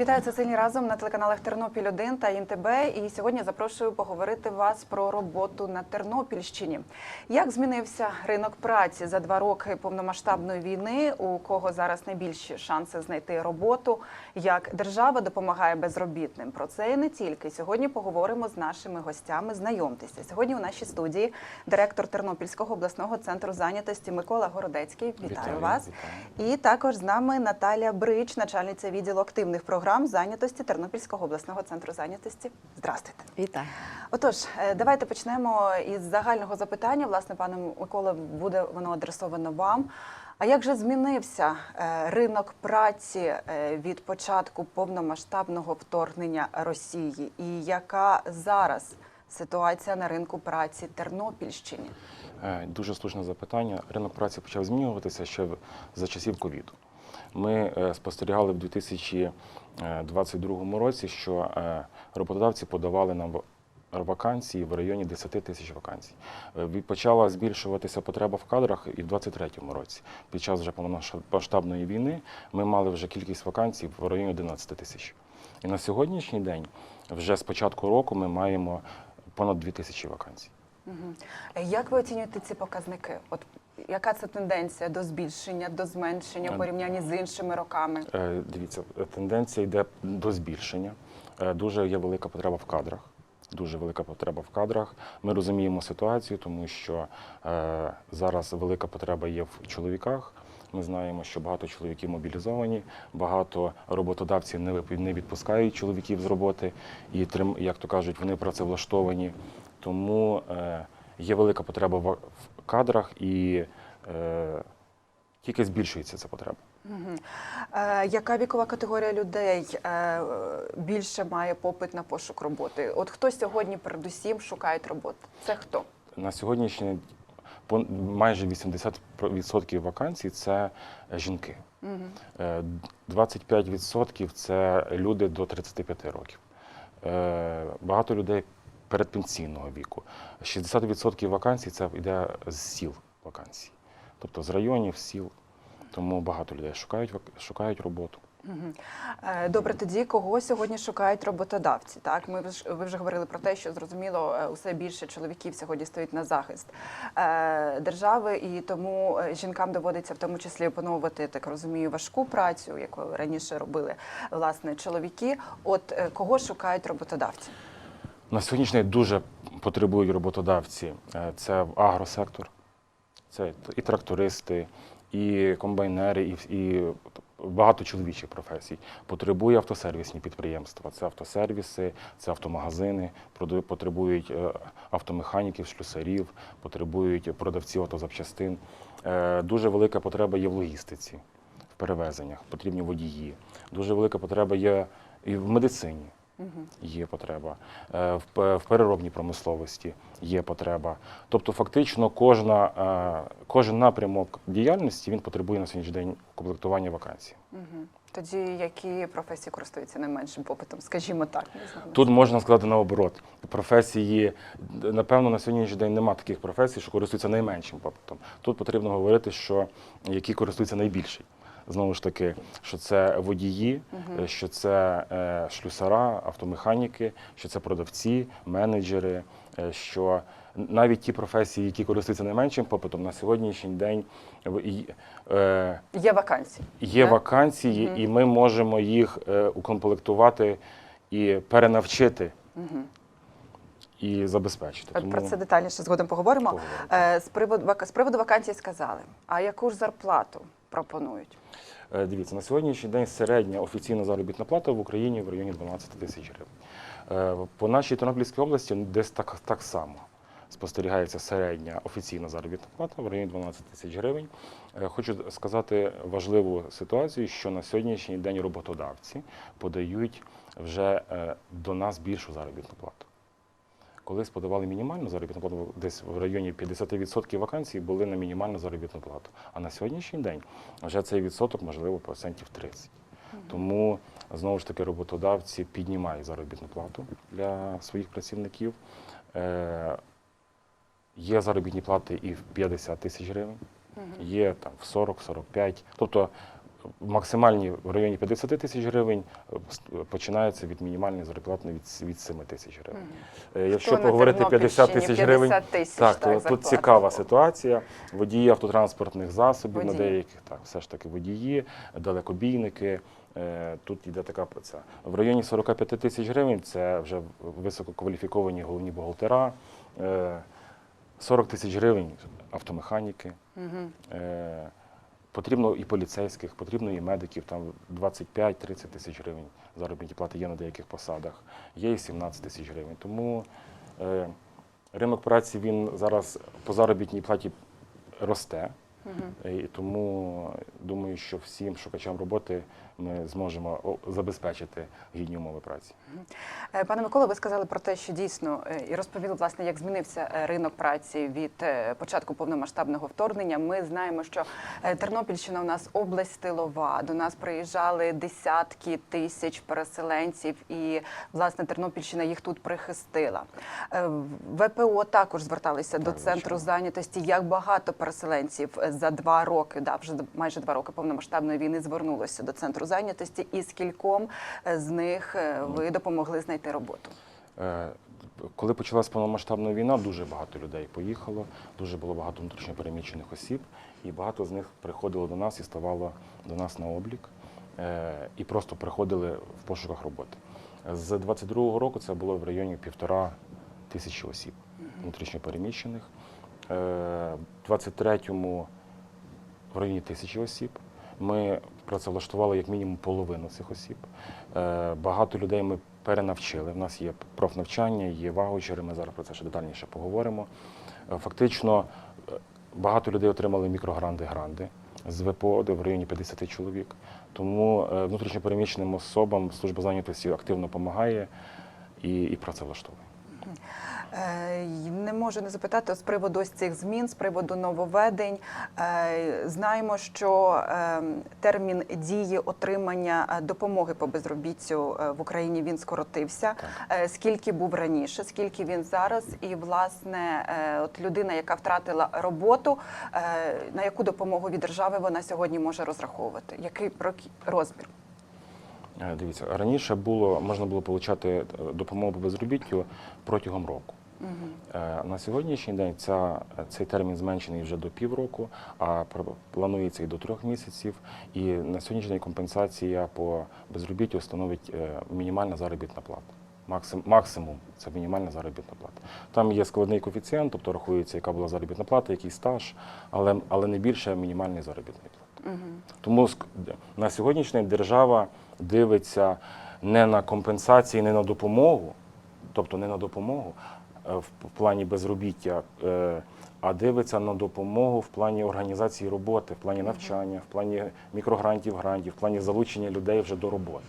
Вітаю це сильні разом на телеканалах Тернопіль 1 та ІНТБ. І сьогодні запрошую поговорити вас про роботу на Тернопільщині. Як змінився ринок праці за два роки повномасштабної війни? У кого зараз найбільші шанси знайти роботу? Як держава допомагає безробітним? Про це і не тільки сьогодні поговоримо з нашими гостями. Знайомтеся сьогодні. У нашій студії директор Тернопільського обласного центру зайнятості Микола Городецький. Вітаю, Вітаю, вас. вітаю. І також з нами Наталя Брич, начальниця відділу активних програм зайнятості Тернопільського обласного центру зайнятості. Здрастуйте. Вітаю. Отож, е, давайте почнемо із загального запитання. Власне, пане Микола, буде воно адресовано вам. А як же змінився е, ринок праці е, від початку повномасштабного вторгнення Росії? І яка зараз ситуація на ринку праці Тернопільщині? Дуже слушне запитання. Ринок праці почав змінюватися ще в- за часів ковіду. Ми е, спостерігали в 2022 році, що е, роботодавці подавали нам вакансії в районі 10 тисяч вакансій. Е, Почала збільшуватися потреба в кадрах і в 2023 році. Під час вже повномасштабної війни ми мали вже кількість вакансій в районі 11 тисяч. І на сьогоднішній день, вже з початку року, ми маємо понад 2 тисячі вакансій. Як ви оцінюєте ці показники? От яка це тенденція до збільшення, до зменшення в Е, порівнянні з іншими роками? Е, Дивіться, тенденція йде до збільшення. Е, Дуже є велика потреба в кадрах. Дуже велика потреба в кадрах. Ми розуміємо ситуацію, тому що е, зараз велика потреба є в чоловіках. Ми знаємо, що багато чоловіків мобілізовані, багато роботодавців не відпускають чоловіків з роботи, і як то кажуть, вони працевлаштовані. Тому е, є велика потреба в кадрах і е, тільки збільшується ця потреба. Е, яка вікова категорія людей е, більше має попит на пошук роботи? От хто сьогодні передусім шукає роботу? Це хто? На сьогоднішній майже 80% вакансій це е, жінки. Е, 25% це люди до 35 років. Багато людей передпенсійного віку. 60% вакансій це йде з сіл вакансій, тобто з районів, сіл. Тому багато людей шукають, шукають роботу. Е, Добре, тоді кого сьогодні шукають роботодавці? Так, ми ви вже говорили про те, що зрозуміло, е, усе більше чоловіків сьогодні стоїть на захист е, держави, і тому жінкам доводиться в тому числі опановувати, так розумію, важку працю, яку раніше робили власне чоловіки. От кого шукають роботодавці? На сьогоднішній день дуже потребують роботодавці. Е, Це агросектор, це і трактористи, і комбайнери, і, і багато чоловічих професій. Потребує автосервісні підприємства. Це автосервіси, це автомагазини, потребують е, автомеханіків, шлюсарів, потребують продавців автозапчастин. Е, Дуже велика потреба є в логістиці, в перевезеннях, потрібні водії. Дуже велика потреба є і в медицині є потреба, Е, в переробній промисловості є потреба. Тобто, фактично, кожна, е, кожен напрямок діяльності він потребує на сьогоднішній день комплектування вакансій. Тоді які професії користуються найменшим попитом, скажімо так. Тут можна сказати наоборот. Професії, напевно, на сьогоднішній день немає таких професій, що користуються найменшим попитом. Тут потрібно говорити, що які користуються найбільший. Знову ж таки, що це водії, е, що це е, шлюсара, автомеханіки, що це продавці, менеджери, е, що навіть ті професії, які користуються найменшим попитом, на сьогоднішній день в- е, Є вакансії. Є Так? вакансії, Мгм. і ми можемо їх е, укомплектувати і перенавчити Мгм. і забезпечити. От Про це детальніше згодом поговоримо. поговоримо. Е, З приводу, з приводу вакансій сказали. А яку ж зарплату пропонують? Е, Дивіться, на сьогоднішній день середня офіційна заробітна плата в Україні в районі 12 тисяч гривень. Е, По нашій Тернопільській області десь так, так само спостерігається середня офіційна заробітна плата в районі 12 тисяч гривень. Е, Хочу сказати важливу ситуацію, що на сьогоднішній день роботодавці подають вже до нас більшу заробітну плату. Колись подавали мінімальну заробітну плату, десь в районі 50% вакансій були на мінімальну заробітну плату. А на сьогоднішній день вже цей відсоток, можливо, процентів 30. Тому знову ж таки роботодавці піднімають заробітну плату для своїх працівників. Е, є заробітні плати і в 50 тисяч гривень, є там в 40-45. Тобто максимальні в районі 50 тисяч гривень, е, починається від мінімальної зарплатної від, від 7 тисяч гривень. Е, Якщо на поговорити 50 тисяч гривень, 50 тисяч, так, так, то тут цікава ситуація. Водії автотранспортних засобів на деяких, так, все ж таки водії, далекобійники. Е, Тут йде така це. В районі 45 тисяч гривень це вже висококваліфіковані головні бухгалтера. Е, 40 тисяч гривень автомеханіки. Мгм. Е, Потрібно і поліцейських, потрібно і медиків, там 25-30 тисяч гривень заробітні плати є на деяких посадах, є і 17 тисяч гривень. Тому е, ринок праці він зараз по заробітній платі росте. Мгм. І тому думаю, що всім шукачам роботи ми зможемо забезпечити гідні умови праці. Е, Пане Миколо, ви сказали про те, що дійсно е, і розповіли, власне, як змінився е, ринок праці від початку повномасштабного вторгнення. Ми знаємо, що Тернопільщина у нас область тилова. До нас приїжджали десятки тисяч переселенців, і власне Тернопільщина їх тут прихистила. ВПО також зверталися до центру зайнятості. Як багато переселенців за два роки, да, вже майже два роки повномасштабної війни звернулося до центру зайнятості, і скільком е, з них е, ви допомогли знайти роботу? Е, Коли почалась повномасштабна війна, дуже багато людей поїхало, дуже було багато внутрішньопереміщених осіб, і багато з них приходило до нас і ставало до нас на облік, і просто приходили в пошуках роботи. З 22-го року це було в районі півтора тисячі осіб внутрішньопереміщених. Е, В 23-му в районі тисячі осіб. Ми працевлаштували як мінімум половину цих осіб. Е, Багато людей ми перенавчили. У нас є профнавчання, є ваучери. Ми зараз про це ще детальніше поговоримо. Е, Фактично, е, багато людей отримали мікрогранди гранди з ВПО, в районі 50 чоловік. Тому внутрішньопереміщеним особам служба зайнятості активно допомагає і, і працевлаштовує. Е, Не можу не запитати з приводу ось цих змін, з приводу нововведень. Е, Знаємо, що е, термін дії отримання е, допомоги по безробіттю в Україні він скоротився. Е, Скільки був раніше, скільки він зараз, і власне, от людина, яка втратила роботу, на яку допомогу від держави вона сьогодні може розраховувати? Який розмір? Дивіться, раніше було можна було отримати допомогу по безробіттю протягом року. Е, На сьогоднішній день ця, цей термін зменшений вже до півроку, а планується і до трьох місяців. І на сьогоднішній день компенсація по безробіттю становить е, мінімальна заробітна плата. Максим, максимум це мінімальна заробітна плата. Там є складний коефіцієнт, тобто рахується, яка була заробітна плата, який стаж, але, але не більше мінімальної заробітної плати. Тому на сьогоднішній день держава дивиться не на компенсації, не на допомогу, тобто не на допомогу в в плані безробіття, е, а дивиться на допомогу в плані організації роботи, в плані навчання, в плані мікрогрантів, грантів, в плані залучення людей вже до роботи.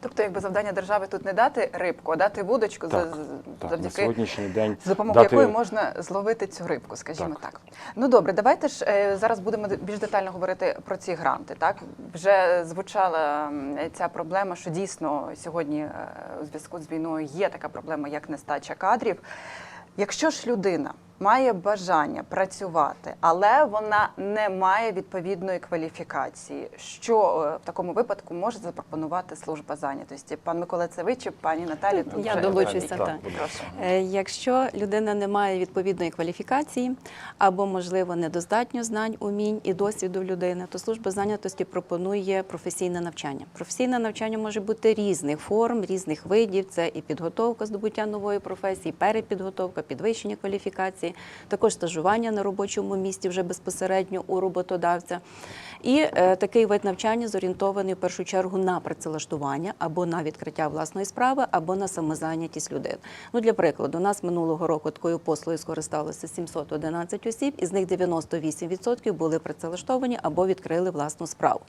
Тобто, якби завдання держави тут не дати рибку, а дати вудочку, за- Так, Так, на завдяки сьогоднішній день з допомогою дати- якої можна зловити цю рибку, скажімо так. Так. Ну добре, давайте ж е, зараз будемо більш детально говорити про ці гранти. Так вже звучала ця проблема, що дійсно сьогодні е, у зв'язку з війною є така проблема, як нестача кадрів. Якщо ж людина має бажання працювати, але вона не має відповідної кваліфікації, що е, в такому випадку може запропонувати служба зайнятості? Пан Микола це ви пані Наталі? Тут Я вже долучуся, так. будь Прошу. Е, Якщо людина не має відповідної кваліфікації або, можливо, недостатньо знань, умінь і досвіду людини, то служба зайнятості пропонує професійне навчання. Професійне навчання може бути різних форм, різних видів. Це і підготовка здобуття нової професії, перепідготовка, підвищення кваліфікації, також стажування на робочому місці вже безпосередньо у роботодавця. І е, такий вид навчання зорієнтований в першу чергу на працевлаштування або на відкриття власної справи, або на самозайнятість людини. Ну, для прикладу, у нас минулого року такою послугою скористалося 711 осіб, із них 98% були працевлаштовані або відкрили власну справу.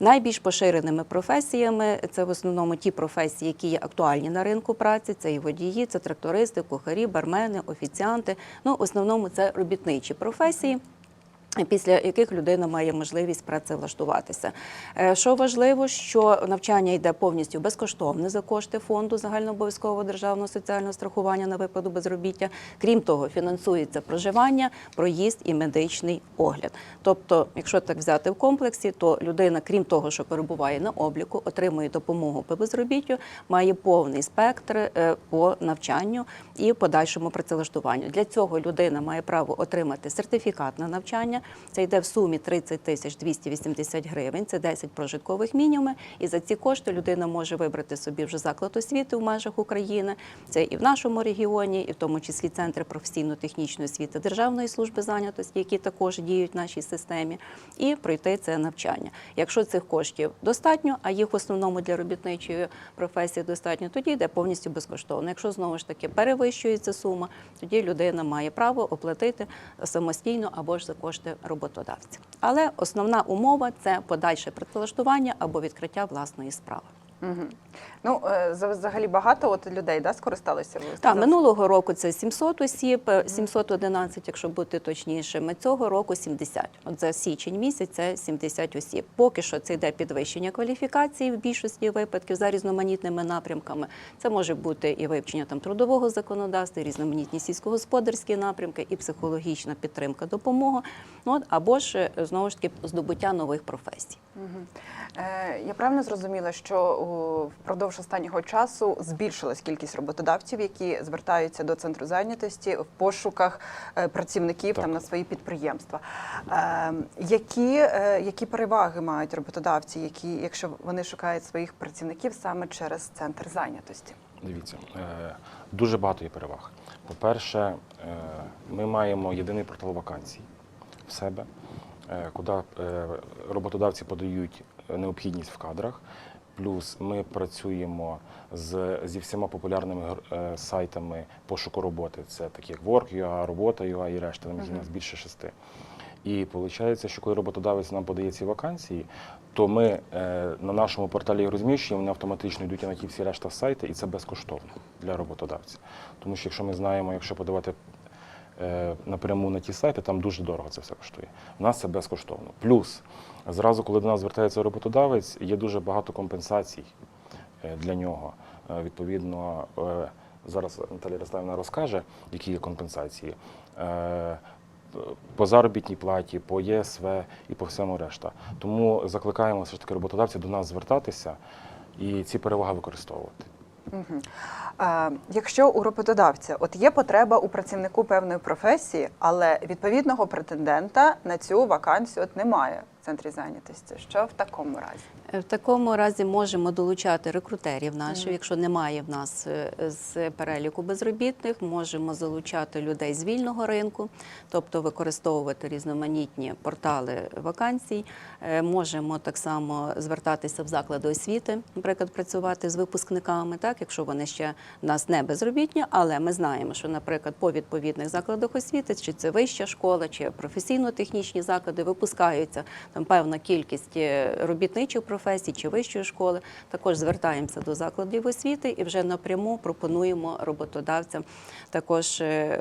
Найбільш поширеними професіями це в основному ті професії, які є актуальні на ринку праці. Це і водії, це трактористи, кухарі, бармени, офіціанти. Ну, в основному це робітничі професії. Після яких людина має можливість працевлаштуватися. Е, Що важливо, що навчання йде повністю безкоштовне за кошти фонду загальнообов'язкового державного соціального страхування на випадок безробіття. Крім того, фінансується проживання, проїзд і медичний огляд. Тобто, якщо так взяти в комплексі, то людина, крім того, що перебуває на обліку, отримує допомогу по безробіттю, має повний спектр е, по навчанню і подальшому працевлаштуванню. Для цього людина має право отримати сертифікат на навчання. Це йде в сумі 30 тисяч 280 гривень. Це 10 прожиткових мінімумів. І за ці кошти людина може вибрати собі вже заклад освіти в межах України. Це і в нашому регіоні, і в тому числі центри професійно-технічної освіти Державної служби зайнятості, які також діють в нашій системі, і пройти це навчання. Якщо цих коштів достатньо, а їх в основному для робітничої професії достатньо, тоді йде повністю безкоштовно. Якщо знову ж таки перевищується сума, тоді людина має право оплатити самостійно або ж за кошти роботодавця. Але основна умова це подальше працевлаштування або відкриття власної справи. Угу. Ну, е, за- взагалі багато от людей да, скористалися? ви Так, минулого року це 700 осіб, е, 711, якщо бути точнішими. Цього року 70. От за січень місяць це 70 осіб. Поки що це йде підвищення кваліфікації в більшості випадків за різноманітними напрямками. Це може бути і вивчення там трудового законодавства, і різноманітні сільськогосподарські напрямки, і психологічна підтримка, допомога. Ну от, або ж е, знову ж таки здобуття нових професій. Мгм. Е, Я правильно зрозуміла, що о, впродовж останнього часу збільшилась кількість роботодавців, які звертаються до центру зайнятості в пошуках е, працівників Так. там на свої підприємства. Е, Які, е, які переваги мають роботодавці, які, якщо вони шукають своїх працівників саме через центр зайнятості? Дивіться, е, дуже багато є переваг. По-перше, ми маємо єдиний портал вакансій в себе, куди роботодавці подають необхідність в кадрах. Плюс ми працюємо з, зі всіма популярними е, сайтами пошуку роботи. Це такі як Work.ua, Робота.ua і решта, там у нас більше шести. І виходить, що коли роботодавець нам подає ці вакансії, то ми е, на нашому порталі їх розміщуємо, вони автоматично йдуть на ті всі решта сайти, і це безкоштовно для роботодавця. Тому що якщо ми знаємо, якщо подавати напряму на ті сайти, там дуже дорого це все коштує. У нас це безкоштовно. Плюс, зразу, коли до нас звертається роботодавець, є дуже багато компенсацій е, для нього. Е, Відповідно, е, зараз Наталія Ярославівна розкаже, які є компенсації. Е, По заробітній платі, по ЄСВ і по всьому решта. Тому закликаємо все ж таки роботодавців до нас звертатися і ці переваги використовувати. Мгм. Е, якщо у роботодавця от є потреба у працівнику певної професії, але відповідного претендента на цю вакансію от немає центрі зайнятості, що в такому разі? В такому разі можемо долучати рекрутерів наших. Мгм. Якщо немає в нас е, з переліку безробітних, можемо залучати людей з вільного ринку, тобто використовувати різноманітні портали вакансій. Е, Можемо так само звертатися в заклади освіти, наприклад, працювати з випускниками, так якщо вони ще в нас не безробітні, але ми знаємо, що, наприклад, по відповідних закладах освіти, чи це вища школа, чи професійно-технічні заклади, випускаються там певна кількість е, робітничих професій чи вищої школи. Також звертаємося до закладів освіти і вже напряму пропонуємо роботодавцям також е,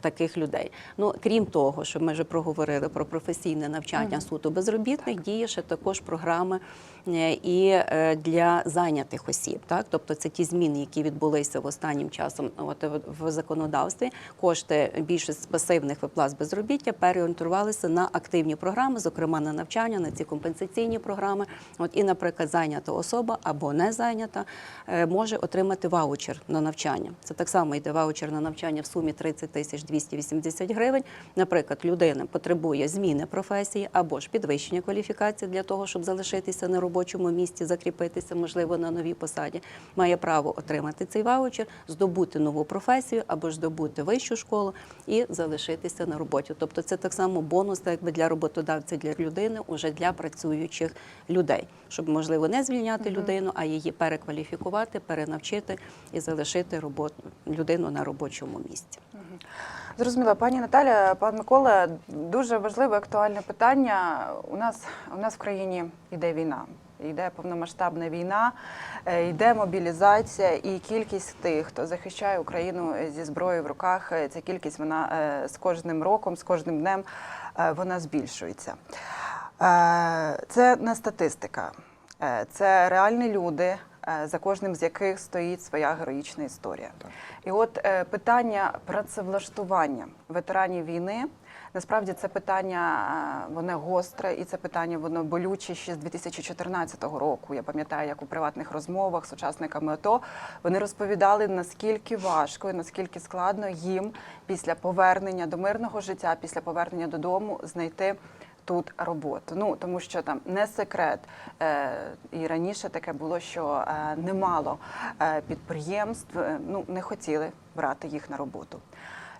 таких людей. Ну крім того, що ми вже проговорили про професійне навчання суто безробітних, діє ще також програми е, і для зайнятих осіб. Так, тобто це ті зміни, які відбулися в останнім часом. От в- в законодавстві кошти більшість з пасивних виплат з безробіття переорієнтувалися на активні програми, зокрема на навчання, на ці компенсаційні програми. От і, наприклад, зайнята особа або не зайнята е, може отримати ваучер на навчання. Це так само йде ваучер на навчання в сумі 30 тисяч 280 гривень. Наприклад, людина потребує зміни професії або ж підвищення кваліфікації для того, щоб залишитися на робочому місці, закріпитися, можливо, на новій посаді. Має право отримати цей ваучер, здобути нову професію або ж здобути вищу школу і залишитися на роботі. Тобто, це так само бонус, так якби для роботодавця, для людини, уже для працюючих людей, щоб можливо не звільняти людину, а її перекваліфікувати, перенавчити і залишити роботу людину на робочому місці. Зрозуміла, пані Наталя, пан Микола, дуже важливе актуальне питання. У нас у нас в країні йде війна. Йде повномасштабна війна, е, йде мобілізація, і кількість тих, хто захищає Україну зі зброєю в руках, е, ця кількість вона е, з кожним роком, з кожним днем вона збільшується. Е, Це не статистика, Е, це реальні люди, е, за кожним з яких стоїть своя героїчна історія. Так. І от питання працевлаштування ветеранів війни. Насправді це питання воно гостре, і це питання воно болюче ще з 2014 року. Я пам'ятаю, як у приватних розмовах з учасниками АТО вони розповідали, наскільки важко і наскільки складно їм після повернення до мирного життя, після повернення додому знайти. Тут роботу. Ну тому що там не секрет, е, і раніше таке було, що е, немало е, підприємств ну не хотіли брати їх на роботу.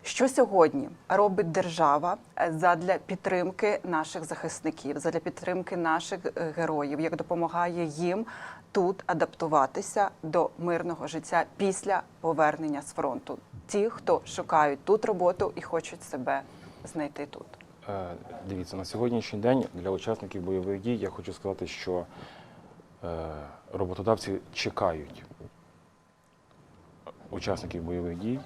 Що сьогодні робить держава задля підтримки наших захисників, задля підтримки наших героїв, як допомагає їм тут адаптуватися до мирного життя після повернення з фронту? Ті, хто шукають тут роботу і хочуть себе знайти тут. Е, Дивіться, на сьогоднішній день для учасників бойових дій я хочу сказати, що е, роботодавці чекають учасників бойових дій.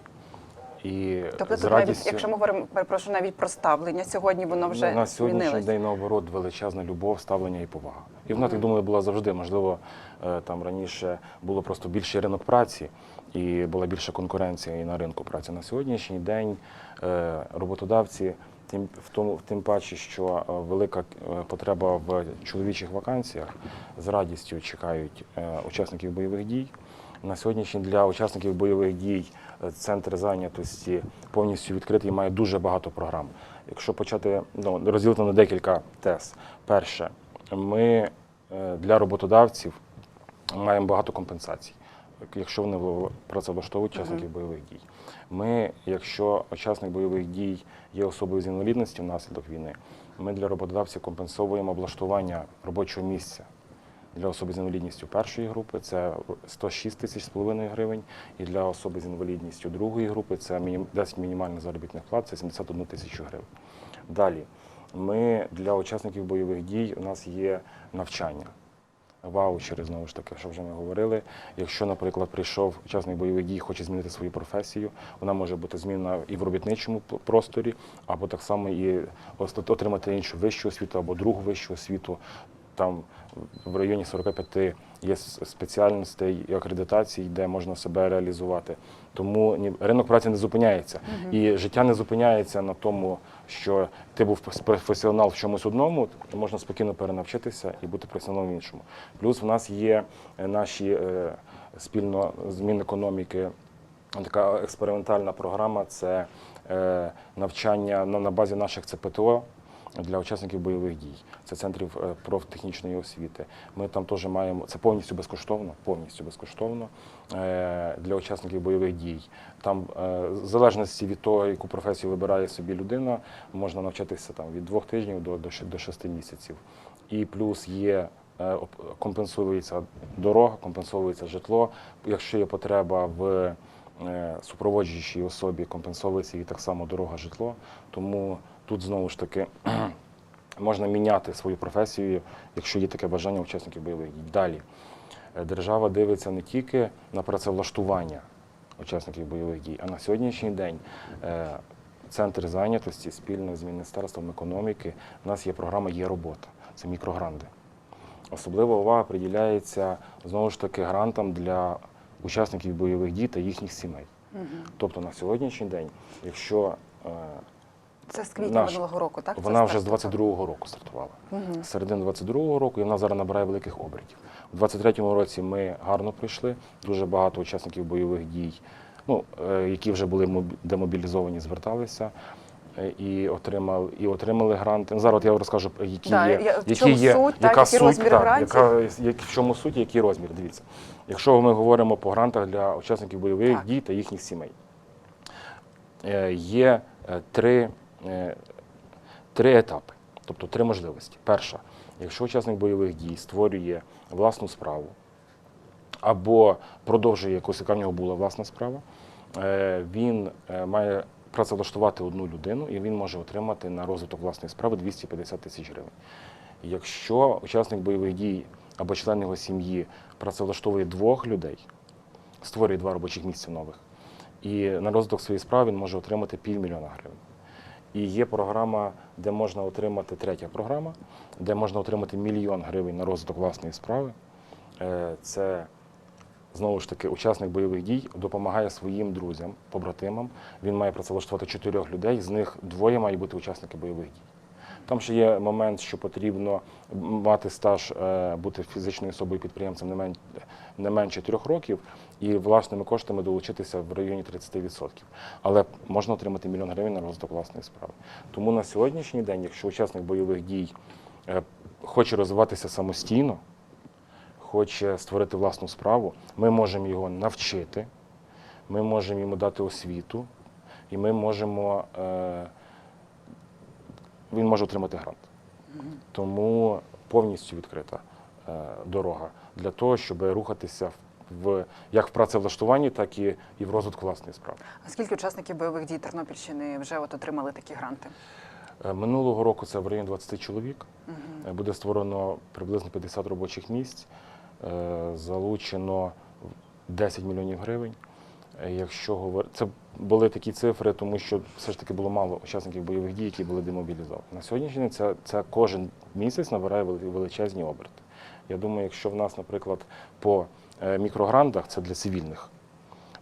І Тобто, з тут навіть, якщо ми говоримо перепрошую, навіть про ставлення, сьогодні воно вже на сьогоднішній змінилось. день наоборот величезна любов, ставлення і повага. І вона так думаю була завжди. Можливо, е, там раніше було просто більший ринок праці і була більша конкуренція і на ринку праці. На сьогоднішній день роботодавці. Тим в тому, тим паче, що е, велика е, потреба в чоловічих вакансіях з радістю чекають е, учасників бойових дій. На сьогоднішній для учасників бойових дій центр зайнятості повністю відкритий, має дуже багато програм. Якщо почати ну, розділити на декілька тез. Перше, ми для роботодавців маємо багато компенсацій, якщо вони в- працевлаштовують учасників бойових дій. Ми, якщо учасник бойових дій є особою з інвалідністю внаслідок війни, ми для роботодавців компенсовуємо облаштування робочого місця для особи з інвалідністю першої групи це 106 тисяч з половиною гривень, і для особи з інвалідністю другої групи це мінім- 10 мінімальних заробітних плат, це 71 тисячу гривень. Далі, ми для учасників бойових дій у нас є навчання. Ваучери, знову ж таки, що вже ми говорили. Якщо, наприклад, прийшов учасник бойових дій, хоче змінити свою професію, вона може бути змінена і в робітничому просторі, або так само і отримати іншу вищу освіту або другу вищу освіту. Там в районі 45 є спеціальностей і акредитацій, де можна себе реалізувати. Тому ні- ринок праці не зупиняється. І життя не зупиняється на тому, що ти був професіонал в чомусь одному, то можна спокійно перенавчитися і бути професіоналом в іншому. Плюс в нас є е, наші е, спільно з Мінекономіки така експериментальна програма це е, навчання на, базі наших ЦПТО для учасників бойових дій. Це центрів е, профтехнічної освіти. Ми там теж маємо це повністю безкоштовно, повністю безкоштовно е, для учасників бойових дій. Там е, в залежності від того, яку професію вибирає собі людина, можна навчатися там від двох тижнів до, до, шести місяців. І плюс є компенсується дорога, компенсується житло. Якщо є потреба в супроводжуючій особі, компенсовується і так само дорога, житло. Тому тут знову ж таки можна міняти свою професію, якщо є таке бажання учасників бойових дій. Далі е, держава дивиться не тільки на працевлаштування учасників бойових дій, а на сьогоднішній день. е, Центр зайнятості спільно з Міністерством економіки. У нас є програма Є робота. Це мікрогранди. Особлива увага приділяється знову ж таки грантам для учасників бойових дій та їхніх сімей. Тобто на сьогоднішній день, якщо е, Це з квітня Наш- минулого року, так? Вона вже з 22-го року стартувала. Мгм. З середини 22-го року і вона зараз набирає великих обертів. У 23-му році ми гарно пройшли. Дуже багато учасників бойових дій, ну, е, які вже були демобілізовані, зверталися. е, І отримали, і отримали гранти. Ну, Зараз от я розкажу, які Да, є, в які є, суть, яка які суть, розміри так, яка, як, в чому суть, який розмір. Дивіться. Якщо ми говоримо по грантах для учасників бойових Так. дій та їхніх сімей, е, є е, три, е, три етапи, тобто три можливості. Перша, якщо учасник бойових дій створює власну справу або продовжує якусь, яка в нього була власна справа, е, він е, має працевлаштувати одну людину і він може отримати на розвиток власної справи 250 тисяч гривень. Якщо учасник бойових дій або член його сім'ї працевлаштовує двох людей, створює два робочих місця нових, і на розвиток своєї справи він може отримати півмільйона гривень. І є програма, де можна отримати третя програма, де можна отримати мільйон гривень на розвиток власної справи. Е, Це знову ж таки учасник бойових дій допомагає своїм друзям, побратимам. Він має працевлаштувати чотирьох людей, з них двоє мають бути учасники бойових дій. Там ще є момент, що потрібно мати стаж, е, бути фізичною особою підприємцем не менше трьох років і власними коштами долучитися в районі 30%. Але можна отримати мільйон гривень на розвиток власної справи. Тому на сьогоднішній день, якщо учасник бойових дій е, хоче розвиватися самостійно, хоче створити власну справу, ми можемо його навчити, ми можемо йому дати освіту, і ми можемо. Е, він може отримати грант. Тому повністю відкрита е, дорога для того, щоб рухатися в як в працевлаштуванні, так і, і в розвитку власної справи. А скільки учасників бойових дій Тернопільщини вже от отримали такі гранти? Е, Минулого року це в районі 20 чоловік. Е, Буде створено приблизно 50 робочих місць, е, залучено 10 мільйонів гривень. Якщо говор... це були такі цифри, тому що все ж таки було мало учасників бойових дій, які були демобілізовані. На сьогоднішній день це, це кожен місяць набирає величезні оберти. Я думаю, якщо в нас, наприклад, по мікрогрантах це для цивільних.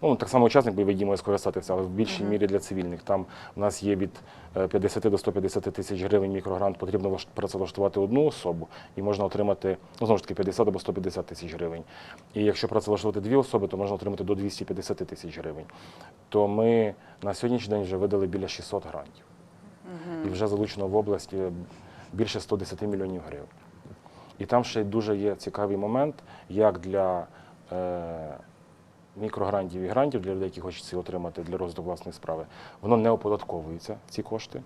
Ну, так само учасник бойових дій може скористатися, але в більшій мірі для цивільних. Там у нас є від е, 50 до 150 тисяч гривень мікрогрант, потрібно працевлаштувати одну особу, і можна отримати, ну, знову ж таки, 50 або 150 тисяч гривень. І якщо працевлаштувати дві особи, то можна отримати до 250 тисяч гривень. То ми на сьогоднішній день вже видали біля 600 грантів. І вже залучено в області більше 110 мільйонів гривень. І там ще дуже є цікавий момент, як для е, мікрогрантів і грантів, для людей, які хочуть це отримати для розвитку власної справи, воно не оподатковується, ці кошти.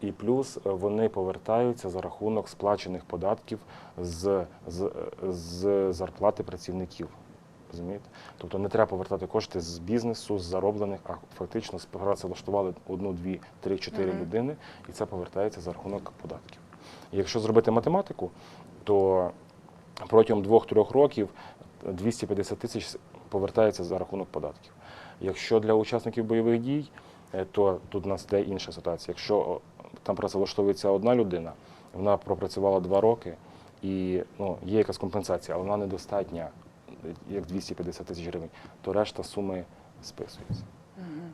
І плюс е, вони повертаються за рахунок сплачених податків з, з, з зарплати працівників. Розумієте? Тобто не треба повертати кошти з бізнесу, з зароблених, а фактично влаштували одну, дві, три, чотири Мгм. людини, і це повертається за рахунок податків. І якщо зробити математику, то протягом двох-трьох років 250 тисяч повертається за рахунок податків. Якщо для учасників бойових дій, е, то тут у нас де інша ситуація. Якщо там працевлаштовується одна людина, вона пропрацювала два роки, і ну, є якась компенсація, але вона недостатня, е, як 250 тисяч гривень, то решта суми списується.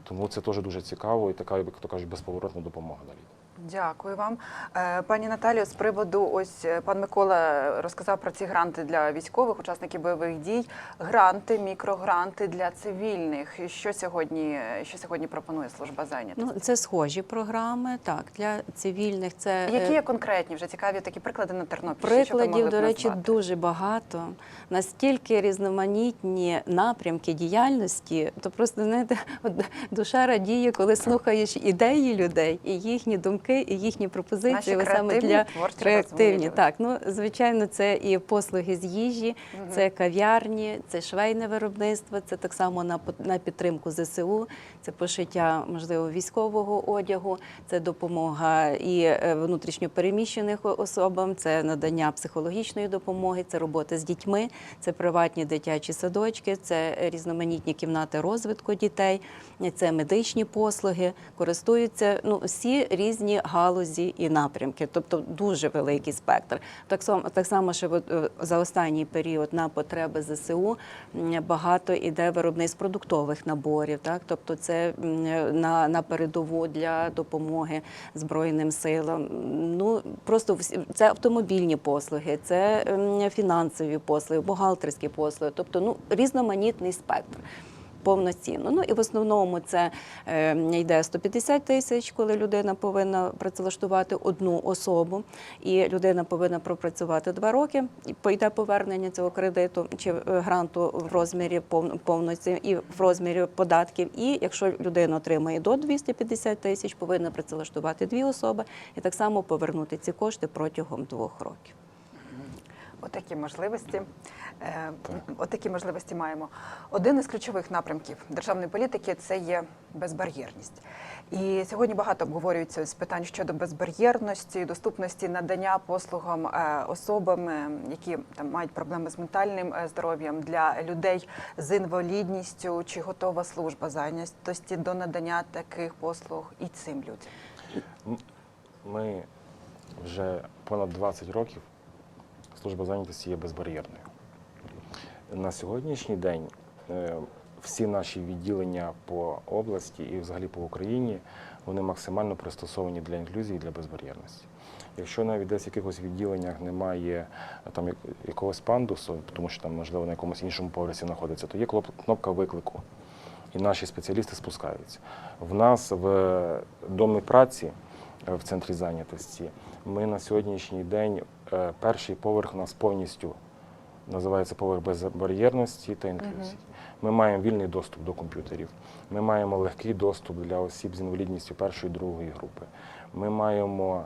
Тому це теж дуже цікаво і така, як то кажуть, безповоротна допомога далі. Дякую вам, Е, пані Наталію. З приводу ось е, пан Микола розказав про ці гранти для військових, учасників бойових дій, гранти, мікрогранти для цивільних. Що сьогодні, що сьогодні пропонує служба зайнятості? Ну, це схожі програми. Так, для цивільних це Які е, є конкретні вже цікаві такі приклади на Тернопільщині? Прикладів, до речі, назвати? дуже багато. Настільки різноманітні напрямки діяльності, то просто знаєте, душа радіє, коли слухаєш ідеї людей і їхні думки, і їхні пропозиції. Наші саме для креативні. Так, ну звичайно, це і послуги з їжі, це кав'ярні, це швейне виробництво, це так само на на підтримку ЗСУ, це пошиття можливо військового одягу, це допомога і е, внутрішньопереміщених особам, це надання психологічної допомоги, це робота з дітьми, це приватні дитячі садочки, це різноманітні кімнати розвитку дітей, це медичні послуги, користуються ну всі різні галузі і напрямки, тобто дуже великий спектр. Так само, так само, що е, за останній період на потреби ЗСУ багато іде виробництв продуктових наборів, так тобто це на, на передову для допомоги Збройним силам. Ну просто всі- це автомобільні послуги, це фінансові послуги, бухгалтерські послуги, тобто ну різноманітний спектр. Повноцінно. Ну і в основному це е, йде 150 тисяч, коли людина повинна працевлаштувати одну особу, і людина повинна пропрацювати два роки. І пойде повернення цього кредиту чи е, гранту в розмірі пов- повноці і в розмірі податків. І якщо людина отримає до 250 тисяч, повинна працевлаштувати дві особи і так само повернути ці кошти протягом двох років. Отакі можливості. Е, Отакі можливості маємо. Один із ключових напрямків державної політики це є безбар'єрність. І сьогодні багато обговорюється з питань щодо безбар'єрності, доступності надання послугам е, особам, е, які там мають проблеми з ментальним здоров'ям для людей з інвалідністю. Чи готова служба зайнятості до надання таких послуг і цим людям? Ми вже понад 20 років служба зайнятості є безбар'єрною. На сьогоднішній день е, всі наші відділення по області і взагалі по Україні вони максимально пристосовані для інклюзії і для безбар'єрності. Якщо навіть десь в якихось відділеннях немає е, там якогось пандусу, тому що там можливо на якомусь іншому поверсі знаходиться, то є кнопка виклику, і наші спеціалісти спускаються. В нас в домі праці в центрі зайнятості ми на сьогоднішній день е, перший поверх у нас повністю називається поверх безбар'єрності та інклюзії. Ми маємо вільний доступ до комп'ютерів. Ми маємо легкий доступ для осіб з інвалідністю першої другої групи. Ми маємо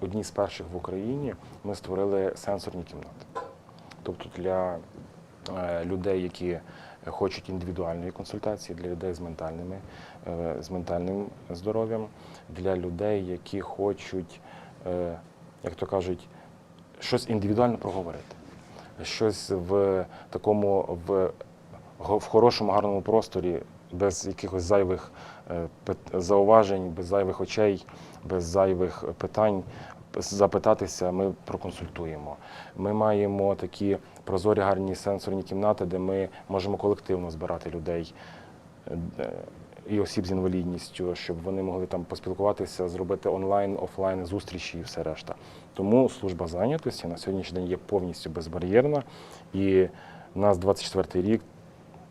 одні з перших в Україні. Ми створили сенсорні кімнати. Тобто для е, людей, які хочуть індивідуальної консультації, для людей з ментальними, е, з ментальним здоров'ям, для людей, які хочуть, е, як то кажуть, щось індивідуально проговорити, щось в такому в, в хорошому, гарному просторі, без якихось зайвих е, зауважень, без зайвих очей, без зайвих питань. Запитатися, ми проконсультуємо. Ми маємо такі прозорі гарні сенсорні кімнати, де ми можемо колективно збирати людей е, і осіб з інвалідністю, щоб вони могли там поспілкуватися, зробити онлайн, офлайн зустрічі і все решта. Тому служба зайнятості на сьогоднішній день є повністю безбар'єрна. І у нас 24-й рік,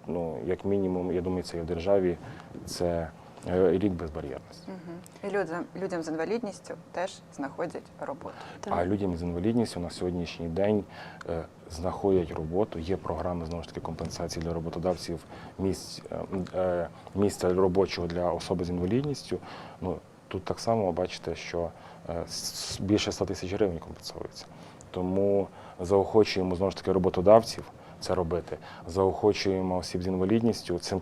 ну як мінімум, я думаю, це і в державі, це е, рік безбар'єрності. Мгм. І людям, людям з інвалідністю теж знаходять роботу. А людям з інвалідністю на сьогоднішній день е, знаходять роботу. Є програми знову ж таки компенсації для роботодавців місць, е, місця робочого для особи з інвалідністю. Ну тут так само бачите, що е, більше 100 тисяч гривень компенсується. Тому заохочуємо знову ж таки роботодавців це робити. Заохочуємо осіб з інвалідністю цим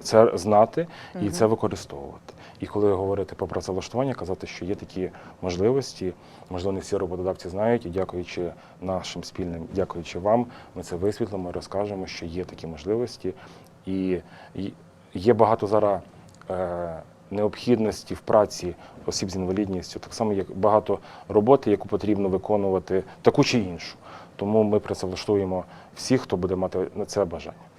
це знати і це використовувати. І коли говорити про працевлаштування, казати, що є такі можливості, можливо, не всі роботодавці знають, і дякуючи нашим спільним, дякуючи вам, ми це висвітлимо, розкажемо, що є такі можливості. І є багато зараз е, необхідності в праці осіб з інвалідністю. Так само є багато роботи, яку потрібно виконувати, таку чи іншу. Тому ми працевлаштуємо всіх, хто буде мати на це бажання.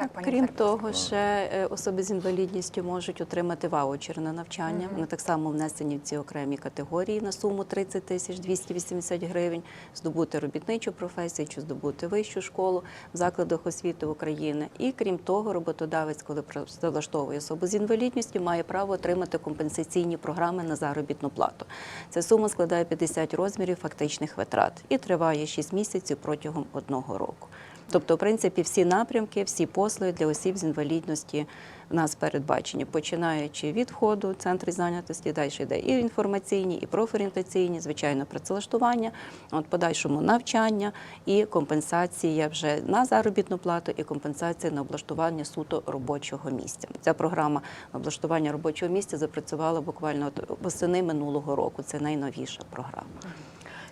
Так, пані Крім того, ще е, особи з інвалідністю можуть отримати ваучер на навчання. Вони так само внесені в ці окремі категорії на суму 30 тисяч 280 гривень, здобути робітничу професію чи здобути вищу школу в закладах освіти України. І крім того, роботодавець, коли працевлаштовує особу з інвалідністю, має право отримати компенсаційні програми на заробітну плату. Ця сума складає 50 розмірів фактичних витрат і триває 6 місяців протягом одного року. Тобто, в принципі, всі напрямки, всі послуги для осіб з інвалідності в нас передбачені, починаючи від входу центрів зайнятості, далі йде і інформаційні, і профорієнтаційні, звичайно, працевлаштування, от подальшому навчання і компенсація вже на заробітну плату, і компенсація на облаштування суто робочого місця. Ця програма облаштування робочого місця запрацювала буквально восени минулого року. Це найновіша програма.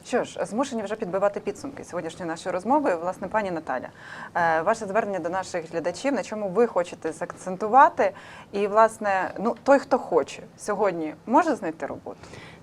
Що ж, змушені вже підбивати підсумки сьогоднішньої нашої розмови. Власне, пані Наталя, е, ваше звернення до наших глядачів, на чому ви хочете заакцентувати? І, власне, ну той, хто хоче сьогодні, може знайти роботу.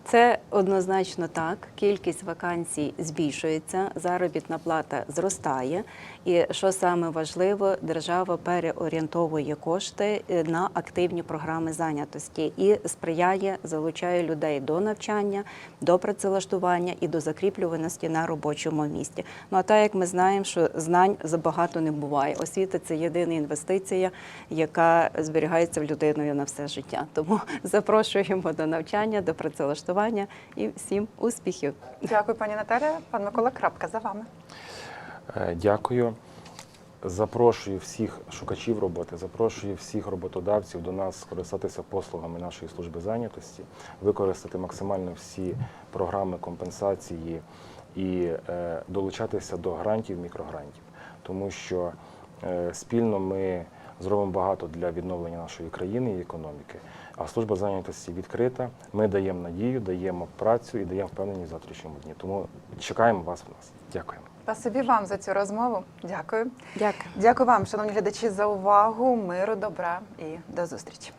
Це однозначно так. Кількість вакансій збільшується, заробітна плата зростає. І що саме важливо, держава переорієнтовує кошти е, на активні програми зайнятості і сприяє, залучає людей до навчання, до працевлаштування і до закріплюваності на робочому місці. Ну а так як ми знаємо, що знань забагато не буває. Освіта це єдина інвестиція, яка зберігається в людиною на все життя. Тому запрошуємо до навчання, до працевлаштування і всім успіхів. Дякую, пані Наталя. Пан Микола, крапка за вами. Е, Дякую. Запрошую всіх шукачів роботи, запрошую всіх роботодавців до нас скористатися послугами нашої служби зайнятості, використати максимально всі програми компенсації і е, долучатися до грантів, мікрогрантів, тому що е, спільно ми зробимо багато для відновлення нашої країни і економіки. А служба зайнятості відкрита. Ми даємо надію, даємо працю і даємо впевненість в завтрашньому дні. Тому чекаємо вас в нас. Дякуємо. Спасибі вам за цю розмову. Дякую. Дякую. Дякую вам, шановні глядачі, за увагу. Миру, добра і до зустрічі.